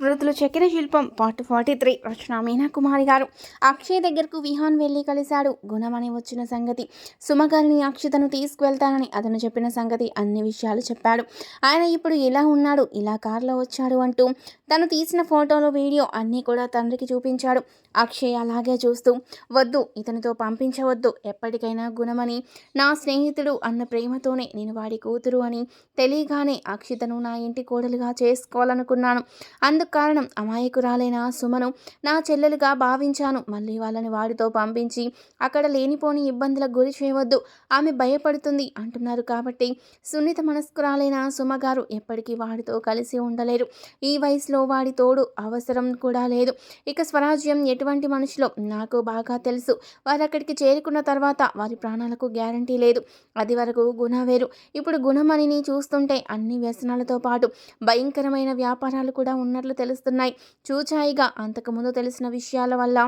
స్మృతులు చెక్కిన శిల్పం పార్ట్ ఫార్టీ త్రీ రచన మీనా కుమారి గారు. అక్షయ్ దగ్గరకు విహాన్ వెళ్ళి కలిశాడు. గుణమని వచ్చిన సంగతి. సుమగారిని అక్షతను తీసుకువెళ్తానని అతను చెప్పిన సంగతి అన్ని విషయాలు చెప్పాడు. ఆయన ఇప్పుడు ఇలా ఉన్నాడు ఇలా కారులో వచ్చాడు అంటూ తను తీసిన ఫోటోలు వీడియో అన్నీ కూడా తండ్రికి చూపించాడు. అక్షయ్ అలాగే చూస్తూ వద్దు ఇతనితో పంపించవద్దు ఎప్పటికైనా గుణమని. నా స్నేహితుడు అన్న ప్రేమతోనే నేను వాడి కూతురు అని తెలియగానే అక్షితను నా ఇంటి కోడలుగా చేసుకోవాలనుకున్నాను. అందుకు కారణం అమాయకురాలైన సుమను నా చెల్లెలుగా భావించాను. మళ్ళీ వాళ్ళని వాడితో పంపించి అక్కడ లేనిపోని ఇబ్బందులకు గురి చేయవద్దు ఆమె భయపడుతుంది అంటున్నారు కాబట్టి సున్నిత మనస్కురాలైన సుమ గారు ఎప్పటికీ వాడితో కలిసి ఉండలేరు. ఈ వయసులో వాడి తోడు అవసరం కూడా లేదు. ఇక స్వరాజ్యం ఎటువంటి మనుషులో? నాకు బాగా తెలుసు. వారు అక్కడికి చేరుకున్న తర్వాత వారి ప్రాణాలకు గ్యారంటీ లేదు. అది వరకు గుణ వేరు. ఇప్పుడు గుణమణిని చూస్తుంటే అన్ని వ్యసనాలతో పాటు భయంకరమైన వ్యాపారాలు కూడా ఉన్నట్లు తెలుస్తున్నాయి. చూచాయిగా అంతకుముందు తెలిసిన విషయాల వల్ల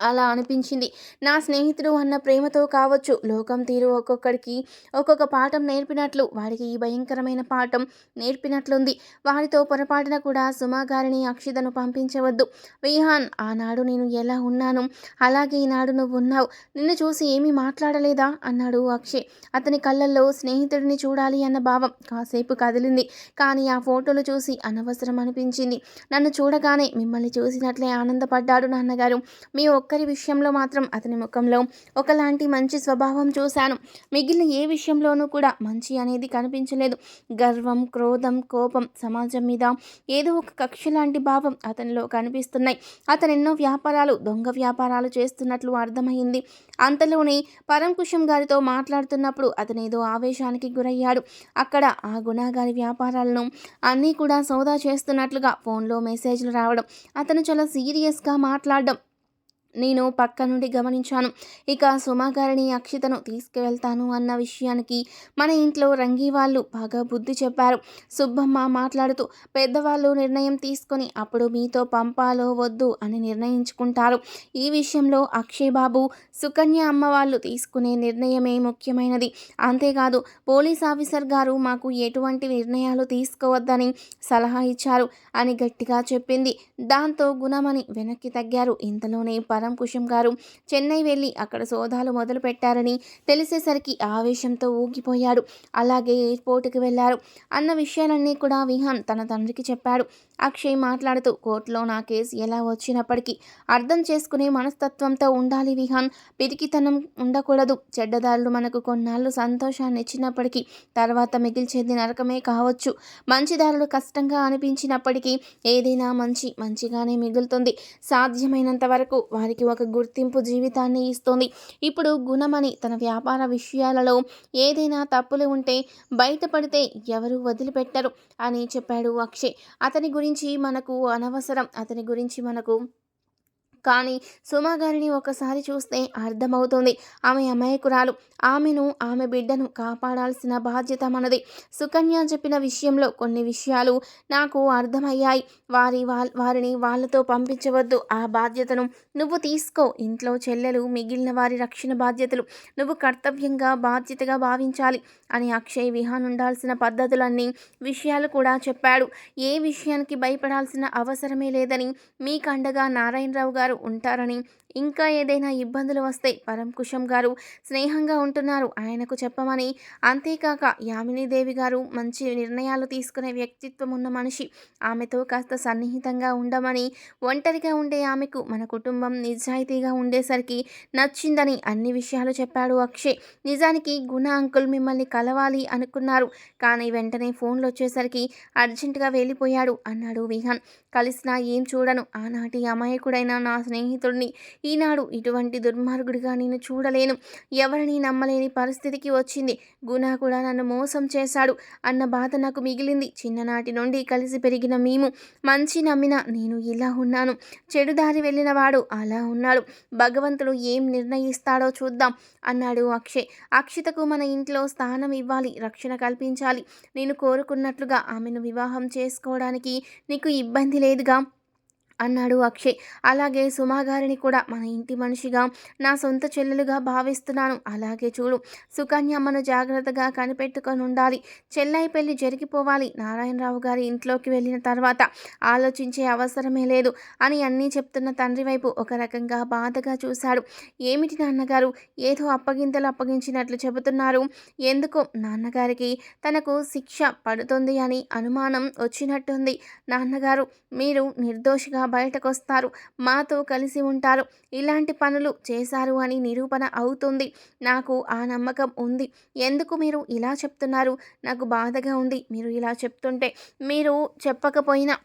అలా అనిపించింది. నా స్నేహితుడు అన్న ప్రేమతో కావచ్చు లోకం తీరు ఒక్కొక్కడికి ఒక్కొక్క పాఠం నేర్పినట్లు వాడికి ఈ భయంకరమైన పాఠం నేర్పినట్లుంది. వారితో పొరపాటున కూడా సుమా గారిని అక్షితను పంపించవద్దు. విహాన్ ఆనాడు నేను ఎలా ఉన్నాను? అలాగే ఈనాడు నువ్వు ఉన్నావు. నిన్ను చూసి ఏమీ మాట్లాడలేదా? అన్నాడు అక్షయ్ అతని కళ్ళల్లో స్నేహితుడిని చూడాలి అన్న భావం కాసేపు కదిలింది. కానీ ఆ ఫోటోలు చూసి అనవసరం అనిపించింది. నన్ను చూడగానే మిమ్మల్ని చూసినట్లే ఆనందపడ్డాడు నాన్నగారు. మీ ఒక్కరి విషయంలో మాత్రం అతని ముఖంలో ఒకలాంటి మంచి స్వభావం చూశాను. మిగిలిన ఏ విషయంలోనూ కూడా మంచి అనేది కనిపించలేదు. గర్వం క్రోధం కోపం సమాజం మీద ఏదో ఒక కక్ష లాంటి భావం అతనిలో కనిపిస్తున్నాయి. అతను ఎన్నో వ్యాపారాలు దొంగ వ్యాపారాలు చేస్తున్నట్లు అర్థమైంది. అంతలోనే పరంకుశం గారితో మాట్లాడుతున్నప్పుడు అతను ఏదో ఆవేశానికి గురయ్యాడు. అక్కడ ఆ గుణాగారి వ్యాపారాలను అన్నీ కూడా సౌదా చేస్తున్నట్లుగా ఫోన్లో మెసేజ్లు రావడం అతను చాలా సీరియస్గా మాట్లాడడం నేను పక్క నుండి గమనించాను. ఇక సుమాగారిని అక్షితను తీసుకువెళ్తాను అన్న విషయానికి మన ఇంట్లో రంగి వాళ్ళు బాగా బుద్ధి చెప్పారు. సుబ్బమ్మ మాట్లాడుతూ పెద్దవాళ్ళు నిర్ణయం తీసుకొని అప్పుడు మీతో పంపాలో వద్దు అని నిర్ణయించుకుంటారు. ఈ విషయంలో అక్షయ్ బాబు సుకన్య అమ్మ వాళ్ళు తీసుకునే నిర్ణయమే ముఖ్యమైనది. అంతేకాదు పోలీస్ ఆఫీసర్ గారు మాకు ఎటువంటి నిర్ణయాలు తీసుకోవద్దని సలహా ఇచ్చారు అని గట్టిగా చెప్పింది. దాంతో గుణమని వెనక్కి తగ్గారు. ఇంతలోనే పర కుషం గారు చెన్నై వెళ్ళి అక్కడ సోదాలు మొదలు పెట్టారని తెలిసేసరికి ఆవేశంతో ఊగిపోయాడు. అలాగే ఎయిర్పోర్ట్కి వెళ్ళారు అన్న విషయాలన్నీ కూడా విహాన్ తన తండ్రికి చెప్పాడు. అక్షయ్ మాట్లాడుతూ కోర్టులో నా కేసు ఎలా వచ్చినప్పటికీ అర్థం చేసుకునే మనస్తత్వంతో ఉండాలి విహాన్. పిరికితనం ఉండకూడదు. చెడ్డదారులు మనకు కొన్నాళ్ళు సంతోషాన్ని ఇచ్చినప్పటికీ తర్వాత మిగిల్చేది నరకమే కావచ్చు. మంచిదారులు కష్టంగా అనిపించినప్పటికీ ఏదైనా మంచి మంచిగానే మిగులుతుంది. సాధ్యమైనంత వరకు వారి వారికి ఒక గుర్తింపు జీవితాన్ని ఇస్తుంది. ఇప్పుడు గుణమని తన వ్యాపార విషయాలలో ఏదైనా తప్పులు ఉంటే బయటపడితే ఎవరు వదిలిపెట్టరు అని చెప్పాడు అక్షయ్. అతని గురించి మనకు అనవసరం. అతని గురించి మనకు కానీ సుమ గారిని ఒకసారి చూస్తే అర్థమవుతుంది. ఆమె అమాయకురాలు. ఆమెను ఆమె బిడ్డను కాపాడాల్సిన బాధ్యత మనది. సుకన్య చెప్పిన విషయంలో కొన్ని విషయాలు నాకు అర్థమయ్యాయి. వారి వారిని వాళ్ళతో పంపించవద్దు. ఆ బాధ్యతను నువ్వు తీసుకో. ఇంట్లో చెల్లెలు మిగిలిన వారి రక్షణ బాధ్యతలు నువ్వు కర్తవ్యంగా బాధ్యతగా భావించాలి అని అక్షయ్ విహాన్ ఉండాల్సిన పద్ధతులన్నీ విషయాలు కూడా చెప్పాడు. ఏ విషయానికి భయపడాల్సిన అవసరమే లేదని మీకండగా నారాయణరావు గారు గారు ఉంటారని ఇంకా ఏదైనా ఇబ్బందులు వస్తే పరంకుశం గారు స్నేహంగా ఉంటున్నారు ఆయనకు చెప్పమని. అంతేకాక యామినీదేవి గారు మంచి నిర్ణయాలు తీసుకునే వ్యక్తిత్వం ఉన్న మనిషి. ఆమెతో కాస్త సన్నిహితంగా ఉండమని ఒంటరిగా ఉండే ఆమెకు మన కుటుంబం నిజాయితీగా ఉండేసరికి నచ్చిందని అన్ని విషయాలు చెప్పాడు అక్షయ్. నిజానికి గుణ అంకుల్ మిమ్మల్ని కలవాలి అనుకున్నారు. కానీ వెంటనే ఫోన్లు వచ్చేసరికి అర్జెంటుగా వెళ్ళిపోయాడు అన్నాడు విహాన్. కలిసినా ఏం చూడను. ఆనాటి అమాయకుడైన నా స్నేహితుడిని. ఈనాడు ఇటువంటి దుర్మార్గుడిగా నేను చూడలేను. ఎవరిని నమ్మలేని పరిస్థితికి వచ్చింది. గుణ కూడా నన్ను మోసం చేశాడు. అన్న బాధ నాకు మిగిలింది. చిన్ననాటి నుండి కలిసి పెరిగిన మేము మంచి నమ్మిన నేను ఇలా ఉన్నాను. చెడుదారి వెళ్ళిన వాడు అలా ఉన్నాడు. భగవంతుడు ఏం నిర్ణయిస్తాడో చూద్దాం అన్నాడు అక్షయ్. అక్షితకు మన ఇంట్లో స్థానం ఇవ్వాలి రక్షణ కల్పించాలి. నేను కోరుకున్నట్లుగా ఆమెను వివాహం చేసుకోవడానికి నీకు ఇబ్బంది లేదుగా? అన్నాడు అక్షయ్. అలాగే సుమా గారిని కూడా మన ఇంటి మనిషిగా నా సొంత చెల్లెలుగా భావిస్తున్నాను. అలాగే చూడు సుకన్యమ్మను జాగ్రత్తగా కనిపెట్టుకొని ఉండాలి. చెల్లై పెళ్ళి జరిగిపోవాలి. నారాయణరావు గారి ఇంట్లోకి వెళ్ళిన తర్వాత ఆలోచించే అవసరమే లేదు అని అన్నీ చెప్తున్న తండ్రి వైపు ఒక రకంగా బాధగా చూశాడు. ఏమిటి నాన్నగారు? ఏదో అప్పగింతలు అప్పగించినట్లు చెబుతున్నారు. ఎందుకో నాన్నగారికి తనకు శిక్ష పడుతుంది అని అనుమానం వచ్చినట్టుంది. నాన్నగారు మీరు నిర్దోషిగా బయటకొస్తారు. మాతో కలిసి ఉంటారు. ఇలాంటి పనులు చేశారు అని నిరూపణ అవుతుంది. నాకు ఆ నమ్మకం ఉంది. ఎందుకు మీరు ఇలా చెప్తున్నారు? నాకు బాధగా ఉంది మీరు ఇలా చెప్తుంటే. మీరు చెప్పకపోయినా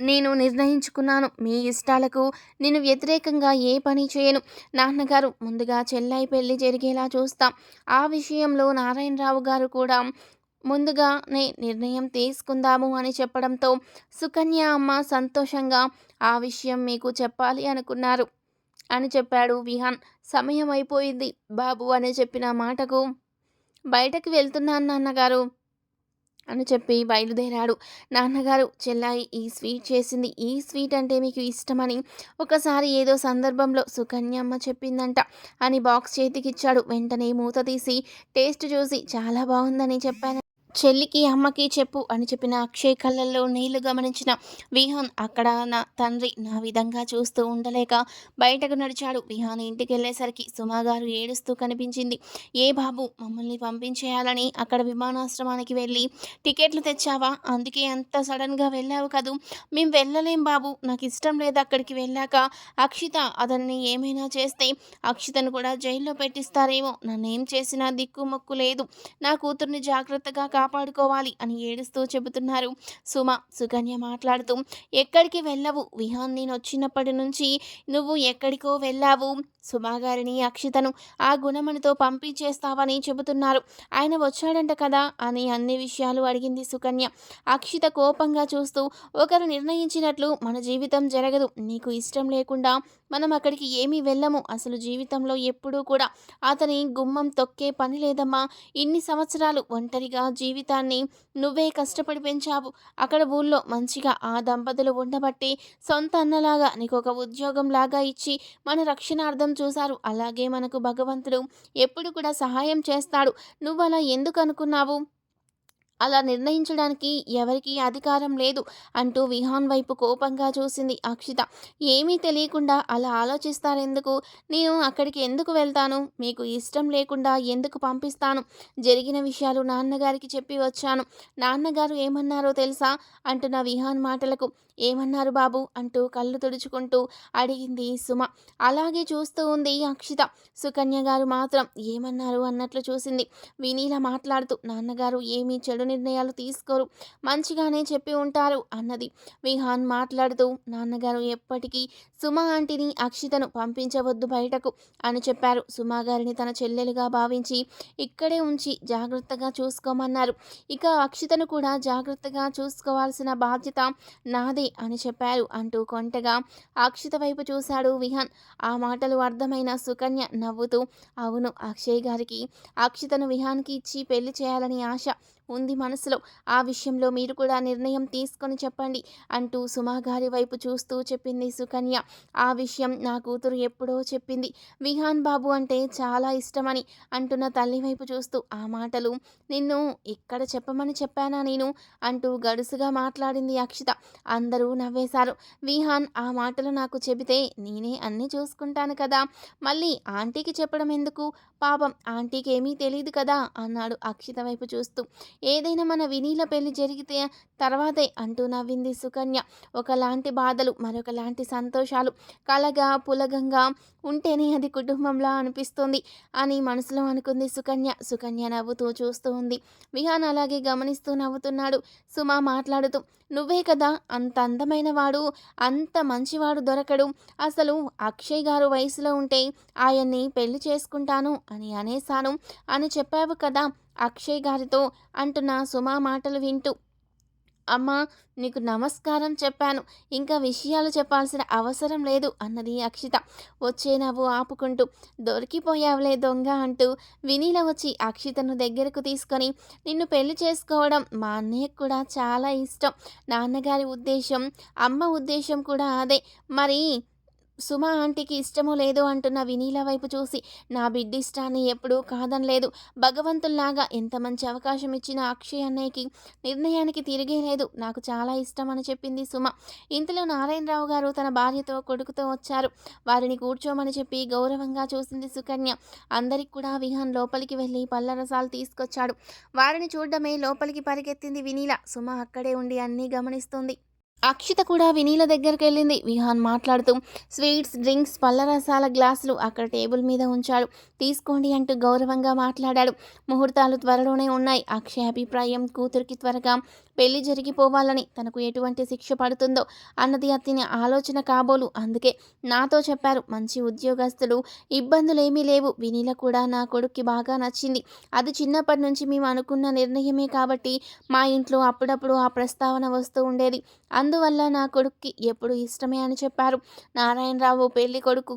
నేను నిర్ణయించుకున్నాను. మీ ఇష్టాలకు నేను వ్యతిరేకంగా ఏ పని చేయను. నాన్నగారు ముందుగా చెల్లై పెళ్ళి జరిగేలా చూస్తాం. ఆ విషయంలో నారాయణరావు గారు కూడా ముందుగానే నిర్ణయం తీసుకుందాము అని చెప్పడంతో సుకన్య అమ్మ సంతోషంగా ఆ విషయం మీకు చెప్పాలి అనుకున్నారు అని చెప్పాడు విహాన్. సమయం అయిపోయింది బాబు అని చెప్పిన మాటకు బయటకు వెళ్తున్నాను నాన్నగారు అని చెప్పి బయలుదేరాడు. నాన్నగారు చెల్లాయి ఈ స్వీట్ చేసింది. ఈ స్వీట్ అంటే మీకు ఇష్టమని ఒకసారి ఏదో సందర్భంలో సుకన్యమ్మ చెప్పిందంట అని బాక్స్ చేతికిచ్చాడు. వెంటనే మూత తీసి టేస్ట్ చూసి చాలా బాగుందని చెప్పాను చెల్లికి అమ్మకి చెప్పు అని చెప్పిన అక్షయ్ కళ్ళల్లో నీళ్ళు గమనించిన విహాన్ అక్కడ నా తండ్రి నా విధంగా చూస్తూ ఉండలేక బయటకు నడిచాడు. విహాన్ ఇంటికి వెళ్ళేసరికి సుమాగారు ఏడుస్తూ కనిపించింది. ఏ బాబు మమ్మల్ని పంపించేయాలని అక్కడ విమానాశ్రమానికి వెళ్ళి టికెట్లు తెచ్చావా? అందుకే అంత సడన్గా వెళ్ళావు కదూ. మేము వెళ్ళలేం బాబు. నాకు ఇష్టం లేదు అక్కడికి వెళ్ళాక. అక్షిత అతన్ని ఏమైనా చేస్తే అక్షితను కూడా జైల్లో పెట్టిస్తారేమో. నన్నేం చేసినా దిక్కు మొక్కు లేదు. నా కూతుర్ని జాగ్రత్తగా కాపాడుకోవాలి అని ఏడుస్తూ చెబుతున్నారు. సుమ సుకన్య మాట్లాడుతూ ఎక్కడికి వెళ్ళవు? విహాన్ నేను వచ్చినప్పటి నుంచి నువ్వు ఎక్కడికో వెళ్ళావు. సుమాగారిని అక్షితను ఆ గుణమణితో పంపించేస్తావని చెబుతున్నారు. ఆయన వచ్చాడంట కదా అని అన్ని విషయాలు అడిగింది సుకన్య. అక్షిత కోపంగా చూస్తూ ఒకరు నిర్ణయించినట్లు మన జీవితం జరగదు. నీకు ఇష్టం లేకుండా మనం అక్కడికి ఏమీ వెళ్ళము. అసలు జీవితంలో ఎప్పుడూ కూడా అతని గుమ్మం తొక్కే పని లేదమ్మా. ఇన్ని సంవత్సరాలు ఒంటరిగా జీవితాన్ని నువ్వే కష్టపడి పెంచావు. అక్కడ ఊళ్ళో మంచిగా ఆ దంపతులు ఉండబట్టి సొంత అన్నలాగా నీకు ఒక ఉద్యోగం లాగా ఇచ్చి మన రక్షణార్థం చూశారు. అలాగే మనకు భగవంతుడు ఎప్పుడు కూడా సహాయం చేస్తాడు. నువ్వు అలా ఎందుకు అనుకున్నావు? అలా నిర్ణయించడానికి ఎవరికీ అధికారం లేదు అంటూ విహాన్ వైపు కోపంగా చూసింది అక్షిత. ఏమీ తెలియకుండా అలా ఆలోచిస్తారెందుకు? నేను అక్కడికి ఎందుకు వెళ్తాను? మీకు ఇష్టం లేకుండా ఎందుకు పంపిస్తాను? జరిగిన విషయాలు నాన్నగారికి చెప్పి వచ్చాను. నాన్నగారు ఏమన్నారో తెలుసా? అంటున్న విహాన్ మాటలకు. ఏమన్నారు బాబు? అంటూ కళ్ళు తుడుచుకుంటూ అడిగింది సుమ. అలాగే చూస్తూ ఉంది అక్షిత. సుకన్య గారు మాత్రం ఏమన్నారు అన్నట్లు చూసింది. వినీలా మాట్లాడుతూ నాన్నగారు ఏమీ చెడు నిర్ణయాలు తీసుకోరు. మంచిగానే చెప్పి ఉంటారు అన్నది. విహాన్ మాట్లాడుతూ నాన్నగారు ఎప్పటికీ సుమ ఆంటీని అక్షితను పంపించవద్దు బయటకు అని చెప్పారు. సుమా గారిని తన చెల్లెలుగా భావించి ఇక్కడే ఉంచి జాగ్రత్తగా చూసుకోమన్నారు. ఇక అక్షితను కూడా జాగ్రత్తగా చూసుకోవాల్సిన బాధ్యత నాదే అని చెప్పారు అంటూ కొంటగా అక్షిత వైపు చూశాడు విహాన్. ఆ మాటలు అర్థమైన సుకన్య నవ్వుతూ అవును అక్షయ్ గారికి అక్షితను విహాన్కి ఇచ్చి పెళ్ళి చేయాలని ఆశ. ఉంది మనసులో. ఆ విషయంలో మీరు కూడా నిర్ణయం తీసుకొని చెప్పండి అంటూ సుమాగారి వైపు చూస్తూ చెప్పింది సుకన్య. ఆ విషయం నా కూతురు ఎప్పుడో చెప్పింది. విహాన్ బాబు అంటే చాలా ఇష్టమని అంటున్న తల్లి వైపు చూస్తూ ఆ మాటలు నిన్ను ఇక్కడ చెప్పమని చెప్పానా నేను? అంటూ గడుసుగా మాట్లాడింది అక్షిత. అందరూ నవ్వేశారు. విహాన్ ఆ మాటలు నాకు చెబితే నేనే అన్నీ చూసుకుంటాను కదా. మళ్ళీ ఆంటీకి చెప్పడం ఎందుకు? పాపం ఆంటీకి ఏమీ తెలియదు కదా అన్నాడు అక్షిత వైపు చూస్తూ. ఏదైనా మన వినీల పెళ్ళి జరిగితే తర్వాతే అంటూ నవ్వింది సుకన్య. ఒకలాంటి బాధలు మరొకలాంటి సంతోషాలు. కలగా పులగంగా ఉంటేనే అది కుటుంబంలా అనిపిస్తుంది అని మనసులో అనుకుంది సుకన్య. సుకన్య నవ్వుతూ చూస్తూ ఉంది. విహాన్ అలాగే గమనిస్తూ నవ్వుతున్నాడు. సుమా మాట్లాడుతూ నువ్వే కదా అంత అందమైన వాడు అంత మంచివాడు దొరకడు. అసలు అక్షయ్ గారు వయసులో ఉంటే ఆయన్ని పెళ్ళి చేసుకుంటాను అని అనేశాను. అని చెప్పావు కదా అక్షయ్ గారితో అంటున్న సుమా మాటలు వింటూ అమ్మా నీకు నమస్కారం చెప్పాను. ఇంకా విషయాలు చెప్పాల్సిన అవసరం లేదు అన్నది అక్షిత. వచ్చే నవ్వు ఆపుకుంటూ దొరికిపోయావులే దొంగ అంటూ వినీల వచ్చి అక్షితను దగ్గరకు తీసుకొని నిన్ను పెళ్ళి చేసుకోవడం మా అన్నయ్యకు కూడా చాలా ఇష్టం. నాన్నగారి ఉద్దేశం అమ్మ ఉద్దేశం కూడా అదే. మరి సుమ ఆంటీకి ఇష్టము లేదు అంటున్న వినీల వైపు చూసి నా బిడ్డ ఇష్టాన్ని ఎప్పుడూ కాదనలేదు. భగవంతుల్లాగా ఎంత మంచి అవకాశం ఇచ్చిన అక్షయ్ అన్నయ్యకి నిర్ణయానికి తిరిగే లేదు. నాకు చాలా ఇష్టం అని చెప్పింది సుమ. ఇంతలో నారాయణరావు గారు తన భార్యతో కొడుకుతో వచ్చారు. వారిని కూర్చోమని చెప్పి గౌరవంగా చూసింది సుకన్య. అందరికి కూడా విహాన్ లోపలికి వెళ్ళి పళ్ళ రసాలు తీసుకొచ్చాడు. వారిని చూడడమే లోపలికి పరిగెత్తింది వినీల. సుమ అక్కడే ఉండి అన్నీ గమనిస్తుంది. అక్షిత కూడా వినీల దగ్గరికి వెళ్ళింది. విహాన్ మాట్లాడుతూ స్వీట్స్ డ్రింక్స్ పళ్ళరసాల గ్లాసులు అక్కడ టేబుల్ మీద ఉంచాడు. తీసుకోండి అంటూ గౌరవంగా మాట్లాడాడు. ముహూర్తాలు త్వరలోనే ఉన్నాయి. అక్షయ్ అభిప్రాయం కూతురికి త్వరగా పెళ్ళి జరిగిపోవాలని తనకు ఎటువంటి శిక్ష పడుతుందో అన్నది అతని ఆలోచన కాబోలు. అందుకే నాతో చెప్పారు మంచి ఉద్యోగస్తులు ఇబ్బందులేమీ లేవు. వినీల కూడా నా కొడుక్కి బాగా నచ్చింది. అది చిన్నప్పటి నుంచి మేము అనుకున్న నిర్ణయమే కాబట్టి మా ఇంట్లో అప్పుడప్పుడు ఆ ప్రస్తావన వస్తూ ఉండేది. అందువల్ల నా కొడుక్కి ఎప్పుడు ఇష్టమే అని చెప్పారు. నారాయణరావు పెళ్ళి కొడుకు.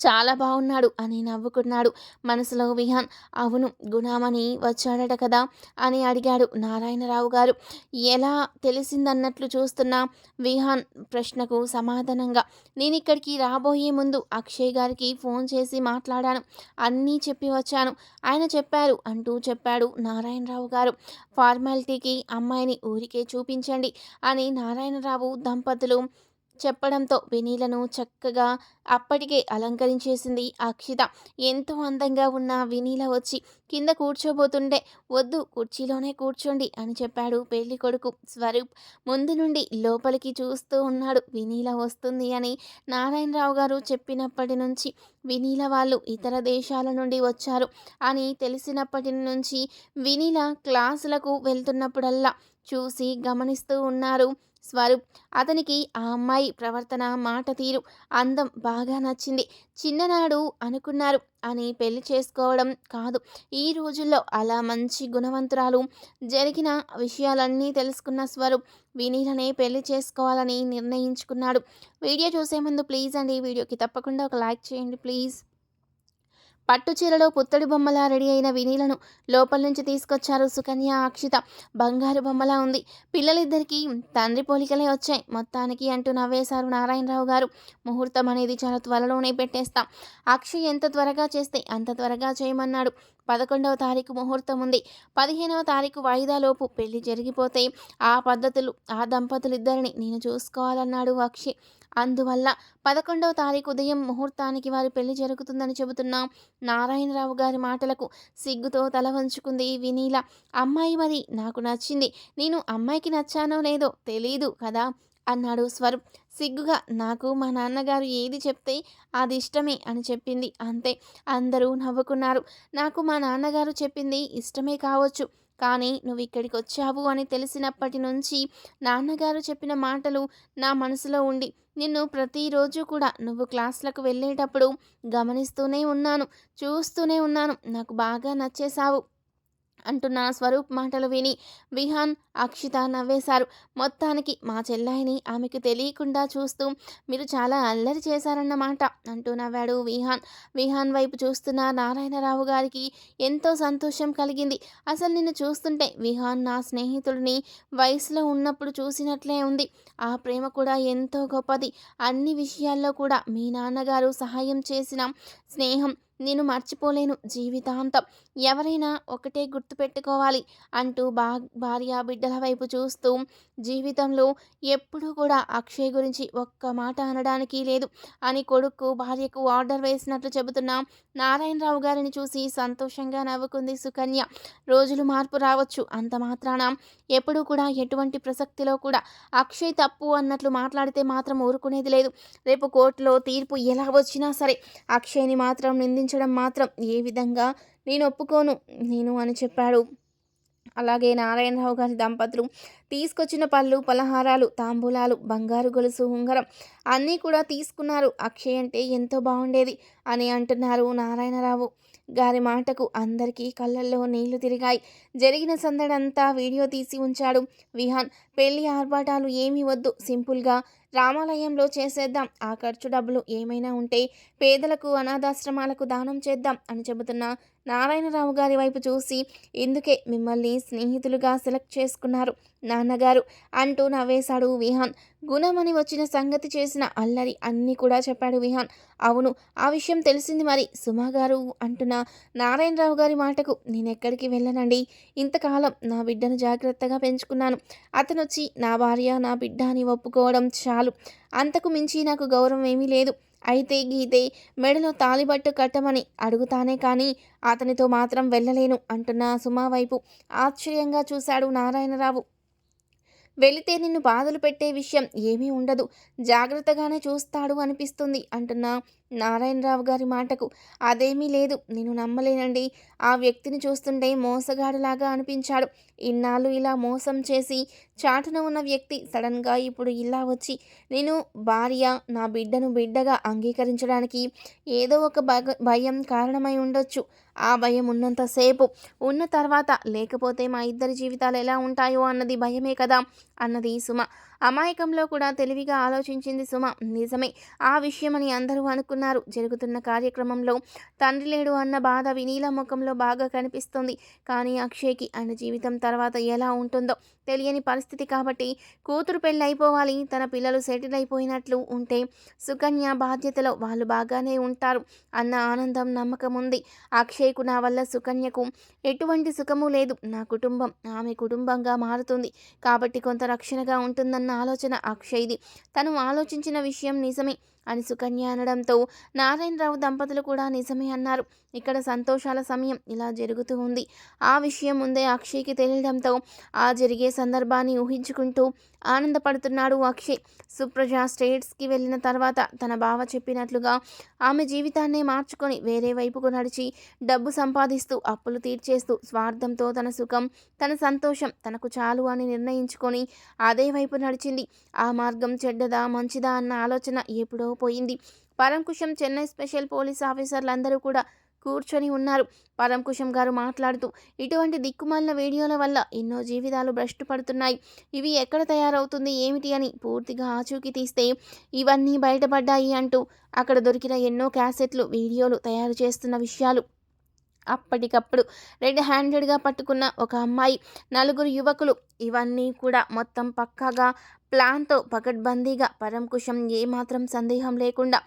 చాలా బాగున్నాడు అని నవ్వుకున్నాడు. మనసులో విహాన్ అవును గుణామణి వచ్చాడట కదా అని అడిగాడు నారాయణరావు గారు. ఎలా తెలిసిందన్నట్లు చూస్తున్న విహాన్ ప్రశ్నకు సమాధానంగా నేను ఇక్కడికి రాబోయే ముందు అక్షయ్ గారికి ఫోన్ చేసి మాట్లాడాను. అన్నీ చెప్పి వచ్చాను. ఆయన చెప్పారు అంటూ చెప్పాడు నారాయణరావు గారు. ఫార్మాలిటీకి అమ్మాయిని ఊరికే చూపించండి అని నారాయణరావు దంపతులు చెప్పడంతో వినీలను చక్కగా అప్పటికే అలంకరించేసింది అక్షిత. ఎంతో అందంగా ఉన్న వినీల వచ్చి కింద కూర్చోబోతుండే వద్దు కుర్చీలోనే కూర్చోండి అని చెప్పాడు పెళ్ళి కొడుకు స్వరూప్. ముందు నుండి లోపలికి చూస్తూ ఉన్నాడు వినీల వస్తుంది అని నారాయణరావు గారు చెప్పినప్పటి నుంచి వినీల వాళ్ళు ఇతర దేశాల నుండి వచ్చారు అని తెలిసినప్పటి నుంచి వినీల క్లాసులకు వెళ్తున్నప్పుడల్లా చూసి గమనిస్తూ ఉన్నారు స్వరూప్. అతనికి ఆ అమ్మాయి ప్రవర్తన మాట తీరు అందం బాగా నచ్చింది. చిన్ననాడు అనుకున్నారు అని పెళ్ళి చేసుకోవడం కాదు. ఈ రోజుల్లో అలా మంచి గుణవంతురాలు జరిగిన విషయాలన్నీ తెలుసుకున్న స్వరూప్ వినీలనే పెళ్ళి చేసుకోవాలని నిర్ణయించుకున్నాడు. వీడియో చూసే ముందు ప్లీజ్ అండి వీడియోకి తప్పకుండా ఒక లైక్ చేయండి ప్లీజ్. పట్టు చీరలో పుత్తడి బొమ్మలా రెడీ అయిన వినీలను లోపల నుంచి తీసుకొచ్చారు సుకన్య అక్షిత. బంగారు బొమ్మలా ఉంది. పిల్లలిద్దరికీ తండ్రి పోలికలే వచ్చాయి. మొత్తానికి అంటూ నవ్వేశారు నారాయణరావు గారు. ముహూర్తం అనేది చాలా త్వరలోనే పెట్టేస్తాం. అక్షయ్ ఎంత త్వరగా చేస్తే అంత త్వరగా చేయమన్నాడు. పదకొండవ తారీఖు ముహూర్తం ఉంది. పదిహేనవ తారీఖు వాయిదాలోపు పెళ్ళి జరిగిపోతే ఆ పద్ధతులు ఆ దంపతులు ఇద్దరిని నేను చూసుకోవాలన్నాడు అక్షయ్ అందువల్ల పదకొండవ తారీఖు ఉదయం ముహూర్తానికి వారి పెళ్ళి జరుగుతుందని చెబుతున్న నారాయణరావు గారి మాటలకు సిగ్గుతో తల వంచుకుంది వినీల. అమ్మాయి మరి నాకు నచ్చింది. నేను అమ్మాయికి నచ్చానో లేదో తెలీదు కదా అన్నాడు స్వరూప్. సిగ్గుగా నాకు మా నాన్నగారు ఏది చెప్తే అది ఇష్టమే అని చెప్పింది అంతే. అందరూ నవ్వుకున్నారు. నాకు మా నాన్నగారు చెప్పింది ఇష్టమే కావచ్చు. కానీ నువ్వు ఇక్కడికి వచ్చావు అని తెలిసినప్పటి నుంచి నాన్నగారు చెప్పిన మాటలు నా మనసులో ఉండి నిన్ను ప్రతిరోజు కూడా నువ్వు క్లాసులకు వెళ్ళేటప్పుడు గమనిస్తూనే ఉన్నాను చూస్తూనే ఉన్నాను. నాకు బాగా నచ్చేశావు. అంటున్న స్వరూప్ మాటలు విని విహాన్ అక్షిత నవ్వేశారు. మొత్తానికి మా చెల్లాయిని ఆమెకు తెలియకుండా చూస్తూ మీరు చాలా అల్లరి చేశారన్నమాట అంటూ నవ్వాడు విహాన్. విహాన్ వైపు చూస్తున్న నారాయణరావు గారికి ఎంతో సంతోషం కలిగింది. అసలు నిన్ను చూస్తుంటే విహాన్ నా స్నేహితుడిని వయసులో ఉన్నప్పుడు చూసినట్లే ఉంది. ఆ ప్రేమ కూడా ఎంతో గొప్పది. అన్ని విషయాల్లో కూడా మీ నాన్నగారు సహాయం చేసిన స్నేహం నేను మర్చిపోలేను జీవితాంతం. ఎవరైనా ఒకటే గుర్తుపెట్టుకోవాలి అంటూ బా భార్య బిడ్డల వైపు చూస్తూ జీవితంలో ఎప్పుడూ కూడా అక్షయ్ గురించి ఒక్క మాట అనడానికి లేదు. అని కొడుకు భార్యకు ఆర్డర్ వేసినట్లు చెబుతున్న నారాయణరావు గారిని చూసి సంతోషంగా నవ్వుకుంది సుకన్య. రోజులు మార్పు రావచ్చు అంత మాత్రాన. ఎప్పుడూ కూడా ఎటువంటి ప్రసక్తిలో కూడా అక్షయ్ తప్పు అన్నట్లు మాట్లాడితే మాత్రం ఊరుకునేది లేదు. రేపు కోర్టులో తీర్పు ఎలా వచ్చినా సరే అక్షయ్ని మాత్రం నింది నిందించడం మాత్రం ఏ విధంగా నేను ఒప్పుకోను నేను అని చెప్పాడు. అలాగే నారాయణరావు గారి దంపతులు తీసుకొచ్చిన పళ్ళు పలహారాలు తాంబూలాలు బంగారు గొలుసు ఉంగరం అన్నీ కూడా తీసుకున్నారు. అక్షయ్ అంటే ఎంతో బాగుండేది అని అంటున్నారు నారాయణరావు. గారి మాటకు అందరికీ కళ్ళల్లో నీళ్ళు తిరిగాయి. జరిగిన సందడంతా వీడియో తీసి ఉంచాడు విహాన్. పెళ్ళి ఆర్భాటాలు ఏమీ వద్దు. సింపుల్గా రామాలయంలో చేసేద్దాం. ఆ ఖర్చు డబ్బులు ఏమైనా ఉంటే పేదలకు అనాథాశ్రమాలకు దానం చేద్దాం అని చెబుతున్న నారాయణరావు గారి వైపు చూసి ఇందుకే మిమ్మల్ని స్నేహితులుగా సెలెక్ట్ చేసుకున్నారు నాన్నగారు? అంటూ నవ్వేశాడు విహాన్. గుణమని వచ్చిన సంగతి చేసిన అల్లరి అన్నీ కూడా చెప్పాడు విహాన్. అవును ఆ విషయం తెలిసింది మరి సుమా గారు అంటున్న నారాయణరావు గారి మాటకు నేను ఎక్కడికి వెళ్ళనండి. ఇంతకాలం నా బిడ్డను జాగ్రత్తగా పెంచుకున్నాను. అతను వచ్చి నా భార్య నా బిడ్డ అని ఒప్పుకోవడం చాలు. అంతకు మించి నాకు గౌరవం ఏమీ లేదు. అయితే గీతే మెడలో తాలిబట్టు కట్టమని అడుగుతానే కానీ అతనితో మాత్రం వెళ్ళలేను అంటున్న సుమా వైపు ఆశ్చర్యంగా చూశాడు నారాయణరావు. వెళితే నిన్ను బాధలు పెట్టే విషయం ఏమీ ఉండదు. జాగ్రత్తగానే చూస్తాడు అనిపిస్తుంది అంటున్న నారాయణరావు గారి మాటకు అదేమీ లేదు. నేను నమ్మలేనండి. ఆ వ్యక్తిని చూస్తుంటే మోసగాడులాగా అనిపించాడు. ఇన్నాళ్ళు ఇలా మోసం చేసి చాటున ఉన్న వ్యక్తి సడన్గా ఇప్పుడు ఇలా వచ్చి నేను భార్య నా బిడ్డను బిడ్డగా అంగీకరించడానికి ఏదో ఒక భయం కారణమై ఉండొచ్చు. ఆ భయం ఉన్నంతసేపు ఉన్న తర్వాత లేకపోతే మా ఇద్దరి జీవితాలు ఎలా ఉంటాయో అన్నది భయమే కదా అన్నది సుమ. అమాయకంలో కూడా తెలివిగా ఆలోచించింది సుమ. నిజమే ఆ విషయమని అందరూ అనుకున్నారు. జరుగుతున్న కార్యక్రమంలో తండ్రి లేడు అన్న బాధ వినీల ముఖంలో బాగా కనిపిస్తుంది. కానీ అక్షయ్కి ఆయన జీవితం తర్వాత ఎలా ఉంటుందో తెలియని పరిస్థితి కాబట్టి కూతురు పెళ్ళి అయిపోవాలి తన పిల్లలు సెటిల్ అయిపోయినట్లు ఉంటే సుకన్య బాధ్యతలో వాళ్ళు బాగానే ఉంటారు అన్న ఆనందం నమ్మకం ఉంది. అక్షయ్కు నా వల్ల సుకన్యకు ఎటువంటి సుఖము లేదు. నా కుటుంబం ఆమె కుటుంబంగా మారుతుంది. కాబట్టి కొంత రక్షణగా ఉంటుందన్న ఆలోచన అక్షయ్ది. తను ఆలోచించిన విషయం నిజమే. అని సుకన్య అనడంతో నారాయణరావు దంపతులు కూడా నిజమే అన్నారు. ఇక్కడ సంతోషాల సమయం ఇలా జరుగుతూ ఉంది. ఆ విషయం ముందే అక్షయ్కి తెలియడంతో ఆ జరిగే సందర్భాన్ని ఊహించుకుంటూ ఆనందపడుతున్నాడు అక్షయ్. సుప్రజ స్టేట్స్కి వెళ్ళిన తర్వాత తన బావ చెప్పినట్లుగా ఆమె జీవితాన్నే మార్చుకొని వేరే వైపుకు నడిచి డబ్బు సంపాదిస్తూ అప్పులు తీర్చేస్తూ స్వార్థంతో తన సుఖం తన సంతోషం తనకు చాలు అని నిర్ణయించుకొని అదే వైపు నడిచింది. ఆ మార్గం చెడ్డదా మంచిదా అన్న ఆలోచన ఎప్పుడో పోయింది. పరంకుశం చెన్నై స్పెషల్ పోలీస్ ఆఫీసర్లందరూ కూడా కూర్చొని ఉన్నారు. పరంకుశం గారు మాట్లాడుతూ ఇటువంటి దిక్కుమాలిన వీడియోల వల్ల ఎన్నో జీవితాలు భ్రష్టు పడుతున్నాయి. ఇవి ఎక్కడ తయారవుతుంది ఏమిటి అని పూర్తిగా ఆచూకీ తీస్తే ఇవన్నీ బయటపడ్డాయి అంటూ అక్కడ దొరికిన ఎన్నో క్యాసెట్లు వీడియోలు తయారు చేస్తున్న విషయాలు. అప్పటికప్పుడు రెడ్ హ్యాండెడ్గా పట్టుకున్న ఒక అమ్మాయి నలుగురు యువకులు ఇవన్నీ కూడా మొత్తం పక్కాగా ప్లాన్తో పకడ్బందీగా పరంకుశం ఏమాత్రం సందేహం లేకుండా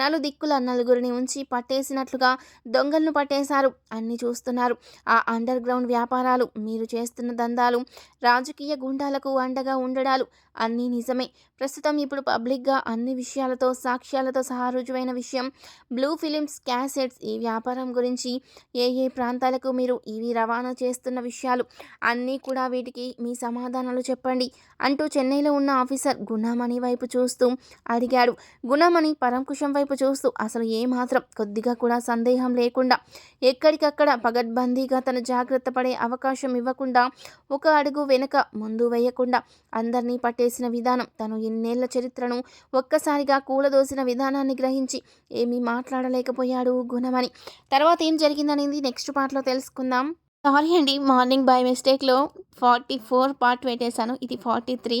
నలుదిక్కుల నలుగురిని ఉంచి పట్టేసినట్లుగా దొంగలను పట్టేశారు. అన్ని చూస్తున్నారు. ఆ అండర్ గ్రౌండ్ వ్యాపారాలు మీరు చేస్తున్న దందాలు రాజకీయ గుండాలకు అండగా ఉండడాలు అన్నీ నిజమే. ప్రస్తుతం ఇప్పుడు పబ్లిక్గా అన్ని విషయాలతో సాక్ష్యాలతో సహా రుజువైన విషయం బ్లూ ఫిలిమ్స్ క్యాసెట్స్. ఈ వ్యాపారం గురించి ఏ ఏ ప్రాంతాలకు మీరు ఇవి రవాణా చేస్తున్న విషయాలు అన్నీ కూడా వీటికి మీ సమాధానాలు చెప్పండి అంటూ చెన్నైలో ఉన్న ఆఫీసర్ గుణమణి వైపు చూస్తూ అడిగాడు. గుణమణి పరంకుశం వైపు చూస్తూ అసలు ఏమాత్రం కొద్దిగా కూడా సందేహం లేకుండా ఎక్కడికక్కడ పగడ్బందీగా తను జాగ్రత్త పడే అవకాశం ఇవ్వకుండా ఒక అడుగు వెనుక ముందు వేయకుండా అందరినీ పట్టేసిన విధానం తను ఇన్నేళ్ళ చరిత్రను ఒక్కసారిగా కూలదోసిన విధానాన్ని గ్రహించి ఏమీ మాట్లాడలేకపోయాడు గుణమణి. తర్వాత ఏం జరిగిందనేది నెక్స్ట్ పార్ట్లో తెలుసుకుందాం. సారీ అండి మార్నింగ్ బై మిస్టేక్లో ఫార్టీ ఫోర్ పార్ట్ పెట్టేశాను. ఇది ఫార్టీ త్రీ.